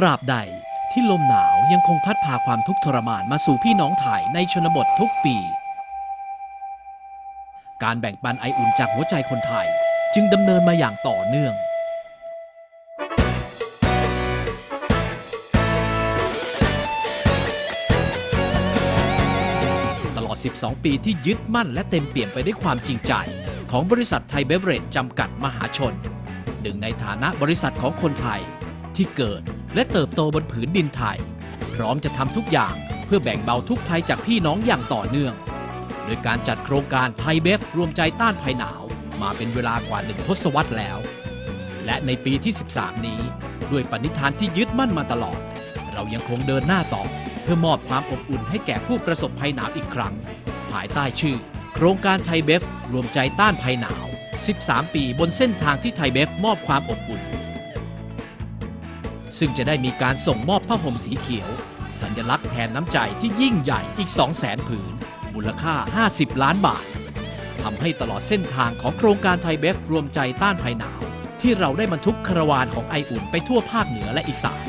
ตราบใดที่ลมหนาวยังคงพัดพาความทุกข์ทรมานมาสู่พี่น้องไทยในชนบททุกปี การแบ่งปันไออุ่นจากหัวใจคนไทยจึงดำเนินมาอย่างต่อเนื่องตลอด12 ปีที่ยึดมั่นและเต็มเปี่ยมไปด้วยความจริงใจ ของบริษัทไทยเบเวอเรจจำกัดมหาชน หนึ่งในฐานะบริษัทของคนไทยที่เกิด และเติบโตบนผืนดินไทย พร้อมจะทำทุกอย่างเพื่อแบ่งเบาทุกภัยจากพี่น้องอย่างต่อเนื่อง โดยการจัดโครงการไทยเบฟรวมใจต้านภัยหนาว มาเป็นเวลากว่าหนึ่งทศวรรษแล้ว และในปีที่ 13 นี้ ด้วยปณิธานที่ยึดมั่นมาตลอด เรายังคงเดินหน้าต่อ เพื่อมอบความอบอุ่นให้แก่ผู้ประสบภัยหนาวอีกครั้ง ภายใต้ชื่อ โครงการไทยเบฟรวมใจต้านภัยหนาว 13 ปีบนเส้นทางที่ไทยเบฟมอบความอบอุ่น ซึ่งจะได้มีการส่งมอบผ้าห่มสีเขียว สัญลักษณ์แทนน้ำใจที่ยิ่งใหญ่อีก 200,000ผืน มูลค่า 50 ล้านบาททำให้ตลอดเส้นทางของโครงการไทยเบฟรวมใจต้านภัยหนาว ที่เราได้บรรทุกคาราวานของไออุ่นไปทั่วภาคเหนือและอีสาน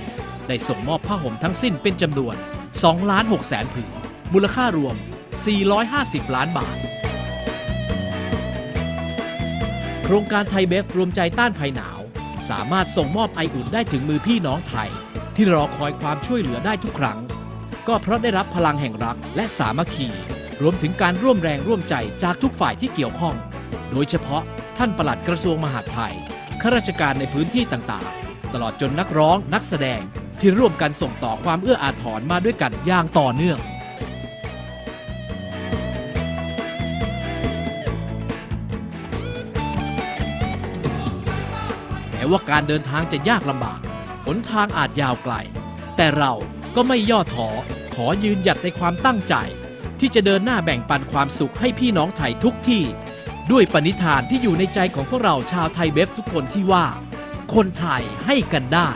ได้ส่งมอบผ้าห่มทั้งสิ้นเป็นจำนวน2ล้าน6แสนผืน มูลค่ารวม 450 ล้านบาท โครงการไทยเบฟรวมใจต้านภัยหนาว สามารถส่งมอบไออุ่นได้ถึงมือพี่น้องไทย ที่รอคอยความช่วยเหลือได้ทุกครั้ง ก็เพราะได้รับพลังแห่งรักและสามัคคี รวมถึงการร่วมแรงร่วมใจจากทุกฝ่ายที่เกี่ยวข้อง โดยเฉพาะท่านปลัดกระทรวงมหาดไทยข้าราชการในพื้นที่ต่างๆ ตลอดจนนักร้องนักแสดงที่ร่วมกันส่งต่อความเอื้ออาทรมาด้วยกันอย่างต่อเนื่อง ว่าการเดินทางจะยากลำบาก หนทางอาจยาวไกล แต่เราก็ไม่ย่อท้อขอยืนหยัดในความตั้งใจ ที่จะเดินหน้าแบ่งปันความสุขให้พี่น้องไทยทุกที่ ด้วยปณิธานที่อยู่ในใจของพวกเราชาวไทยเบฟทุกคนที่ว่า คนไทยให้กันได้